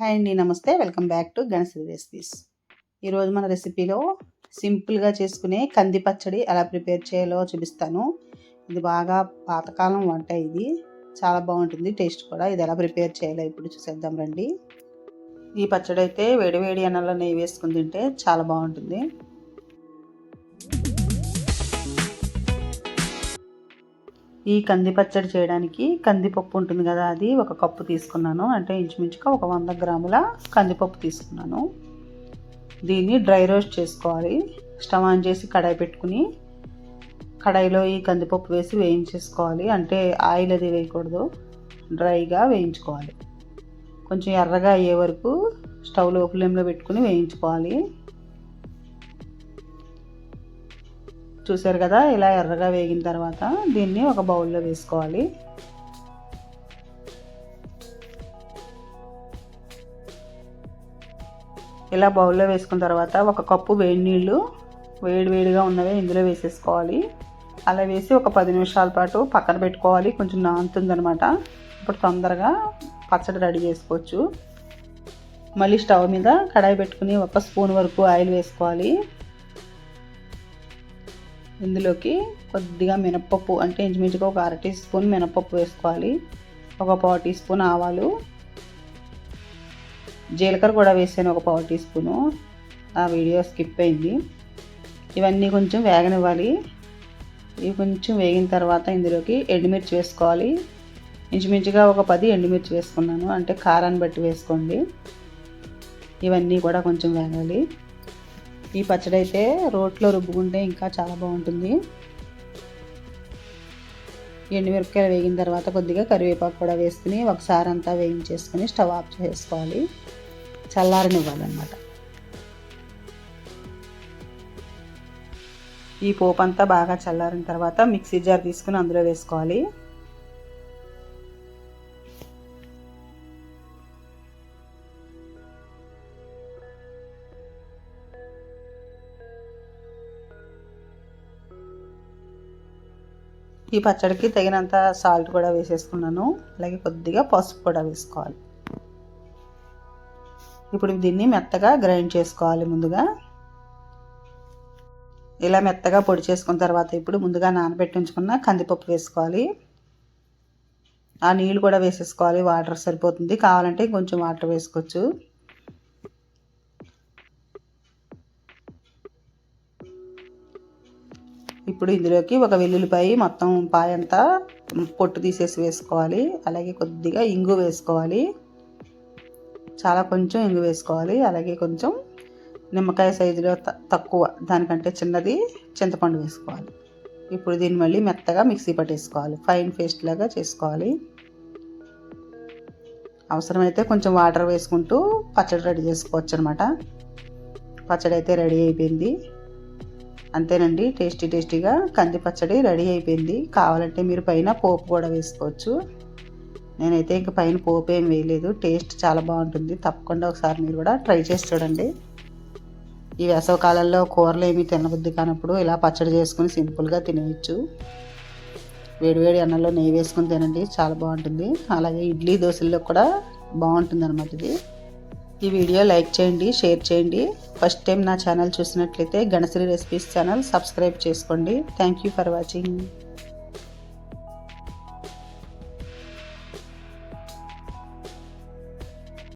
Hi అండి నమస్తే. Welcome back to Ganashri recipes. ఈరోజు మన రెసిపీలో సింపుల్గా చేసుకునే కంది పచ్చడి ఎలా ప్రిపేర్ చేయాలో చూపిస్తాను. ఇది బాగా పాతకాలం వంట ఇది. చాలా బాగుంటుంది టేస్ట్ కూడా. ఇది ఎలా ప్రిపేర్ చేయాలో ఇప్పుడు చూసేద్దాం రండి. ఈ పచ్చడి అయితే వేడివేడి అన్నంలో నెయ్యి వేసుకుని తింటే చాలా బాగుంటుంది. ఈ కంది పచ్చడి చేయడానికి కందిపప్పు ఉంటుంది కదా అది ఒక కప్పు తీసుకున్నాను. అంటే ఇంచుమించుగా ఒక వంద గ్రాముల కందిపప్పు తీసుకున్నాను. దీన్ని డ్రై రోస్ట్ చేసుకోవాలి. స్టవ్ ఆన్ చేసి కడాయి పెట్టుకుని కడాయిలో ఈ కందిపప్పు వేసి వేయించేసుకోవాలి. అంటే ఆయిల్ అది వేయకూడదు. డ్రైగా వేయించుకోవాలి. కొంచెం ఎర్రగా అయ్యే వరకు స్టవ్లో ఫ్లేమ్లో పెట్టుకుని వేయించుకోవాలి. చూసారు కదా ఇలా ఎర్రగా వేగిన తర్వాత దీన్ని ఒక బౌల్లో వేసుకోవాలి. ఇలా బౌల్లో వేసుకున్న తర్వాత ఒక కప్పు వేడి నీళ్ళు వేడి వేడిగా ఉన్నవే ఇందులో వేసేసుకోవాలి. అలా వేసి ఒక పది నిమిషాల పాటు పక్కన పెట్టుకోవాలి కొంచెం నానుతుందనమాట ఇప్పుడు తొందరగా పచ్చడి రెడీ చేసుకోవచ్చు. మళ్ళీ స్టవ్ మీద కడాయి పెట్టుకుని ఒక స్పూన్ వరకు ఆయిల్ వేసుకోవాలి. ఇందులోకి కొద్దిగా మినప్పప్పు అంటే ఇంచుమించుగా ఒక అర టీ స్పూన్ మినప్పప్పు వేసుకోవాలి. ఒక పావు టీ స్పూన్ ఆవాలు. జీలకర్ర కూడా వేసాను ఒక పావు టీ స్పూను. ఆ వీడియో స్కిప్ అయింది. ఇవన్నీ కొంచెం వేగనివ్వాలి. ఇవి కొంచెం వేగిన తర్వాత ఇందులోకి ఎండుమిర్చి వేసుకోవాలి. ఇంచుమించుగా ఒక పది ఎండుమిర్చి వేసుకున్నాను. అంటే కారాన్ని బట్టి వేసుకోండి. ఇవన్నీ కూడా కొంచెం వేగాలి. ఈ పచ్చడి అయితే రోట్లో రుబ్బుకుంటే ఇంకా చాలా బాగుంటుంది. ఎండుమిరపకాయలు వేగిన తర్వాత కొద్దిగా కరివేపాకు కూడా వేసుకుని ఒకసారి అంతా వేయించేసుకుని స్టవ్ ఆఫ్ చేసుకోవాలి. చల్లారనివ్వాలన్నమాట. ఈ పోపు అంతా బాగా చల్లారిన తర్వాత మిక్సీ జార్ తీసుకుని అందులో వేసుకోవాలి. ఈ పచ్చడికి తగినంత సాల్ట్ కూడా వేసేసుకున్నాను. అలాగే కొద్దిగా పసుపు కూడా వేసుకోవాలి. ఇప్పుడు దీన్ని మెత్తగా గ్రైండ్ చేసుకోవాలి ముందుగా. ఇలా మెత్తగా పొడి చేసుకున్న తర్వాత ఇప్పుడు ముందుగా నానబెట్టి ఉంచుకున్న కందిపప్పు వేసుకోవాలి. ఆ నీళ్ళు కూడా వేసేసుకోవాలి. వాటర్ సరిపోతుంది. కావాలంటే కొంచెం వాటర్ వేసుకోవచ్చు. ఇప్పుడు ఇందులోకి ఒక వెల్లుల్లిపాయ మొత్తం పాయంతా పొట్టు తీసేసి వేసుకోవాలి. అలాగే కొద్దిగా ఇంగు వేసుకోవాలి. చాలా కొంచెం ఇంగు వేసుకోవాలి. అలాగే కొంచెం నిమ్మకాయ సైజులో తక్కువ దానికంటే చిన్నది చింతపండు వేసుకోవాలి. ఇప్పుడు దీన్ని మళ్ళీ మెత్తగా మిక్సీ పట్టేసుకోవాలి. ఫైన్ పేస్ట్ లాగా చేసుకోవాలి. అవసరమైతే కొంచెం వాటర్ వేసుకుంటూ పచ్చడి రెడీ చేసుకోవచ్చు అనమాట పచ్చడి అయితే రెడీ అయిపోయింది. అంతేనండి టేస్టీ టేస్టీగా కంది పచ్చడి రెడీ అయిపోయింది. కావాలంటే మీరు పైన పోపు కూడా వేసుకోవచ్చు. నేనైతే ఇంక పైన పోపు ఏం వేయలేదు. టేస్ట్ చాలా బాగుంటుంది. తప్పకుండా ఒకసారి మీరు కూడా ట్రై చేసి చూడండి. ఈ వేసవకాలంలో కూరలు ఏమీ తినబుద్ధి కానప్పుడు ఇలా పచ్చడి చేసుకుని సింపుల్గా తినేయచ్చు. వేడివేడి అన్నంలో నెయ్యి వేసుకుని తినండి. చాలా బాగుంటుంది. అలాగే ఇడ్లీ దోశల్లో కూడా బాగుంటుంది అనమాట ఇది. ఈ వీడియో లైక్ చేయండి షేర్ చేయండి. ఫస్ట్ టైం నా ఛానల్ చూసినట్లయితే గణశ్రీ రెసిపీస్ ఛానల్ సబ్స్క్రైబ్ చేసుకోండి. Thank you for watching